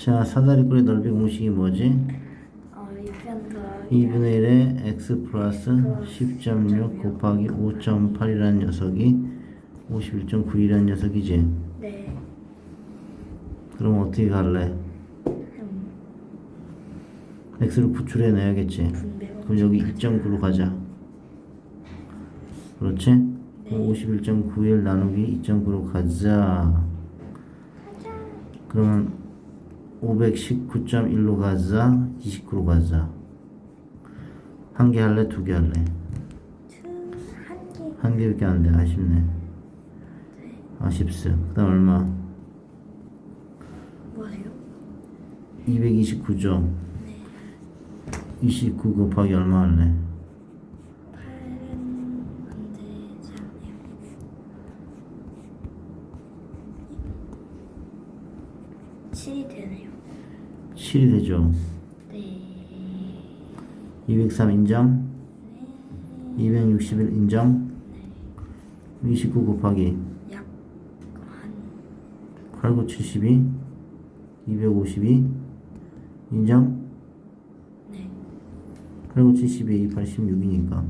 자, 사다리꼴의 넓이 공식이 뭐지? 어, 2편 더 2분의 1에 x 플러스 10.6 곱하기 5.8이라는 녀석이 51.9이라는 녀석이지. 네. 그럼 어떻게 갈래? 음, x를 구출해내야겠지. 분배 그럼 여기 2.9로 가자. 그렇지? 그럼 51.91 나누기 2.9로 가자. 그러면 519.1로 가자. 29로 가자. 한 개 할래? 두 개 할래? 한 개. 한 개밖에 안 돼. 아쉽네. 아쉽어. 그 다음 얼마? 뭐 하세요? 229죠. 29 곱하기 얼마 할래? 8은 안 되지 않나요? 7이 되네요. 7이 되죠. 네. 203 인정. 261 인정. 29 곱하기 약한 89 72 252 인정. 네. 89 72 286이니까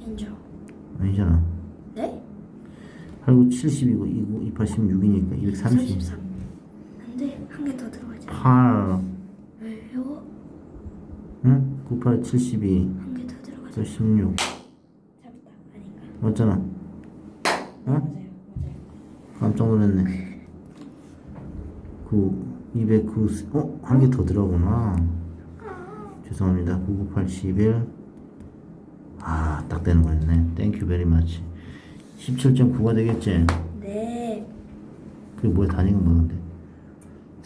인정. 아니잖아. 네? 89 70이고 286이니까 230. 33. 안 돼. 한 개 더 들어가자. 8 왜요? 응? 98 72 한 개 더 들어가자. 또16 잡다. 아닌가? 맞잖아. 어? 맞아요. 맞아요. 깜짝 놀랐네. 9, 209, 어? 한 개 더 들어가구나. 죄송합니다. 99, 81. 아, 딱 되는 거였네. 땡큐 베리 마치. 17.9가 되겠지? 네. 그게 뭐야, 단위가 뭐는데?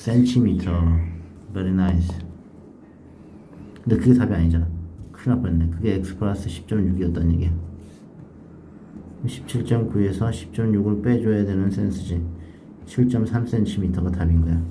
센티미터. Very nice. 근데 그게 답이 아니잖아. 큰일 날 뻔했네. 그게 x 플러스 10.6이었단 얘기야. 17.9에서 10.6을 빼줘야 되는 센스지. 7.3cm가 답인 거야.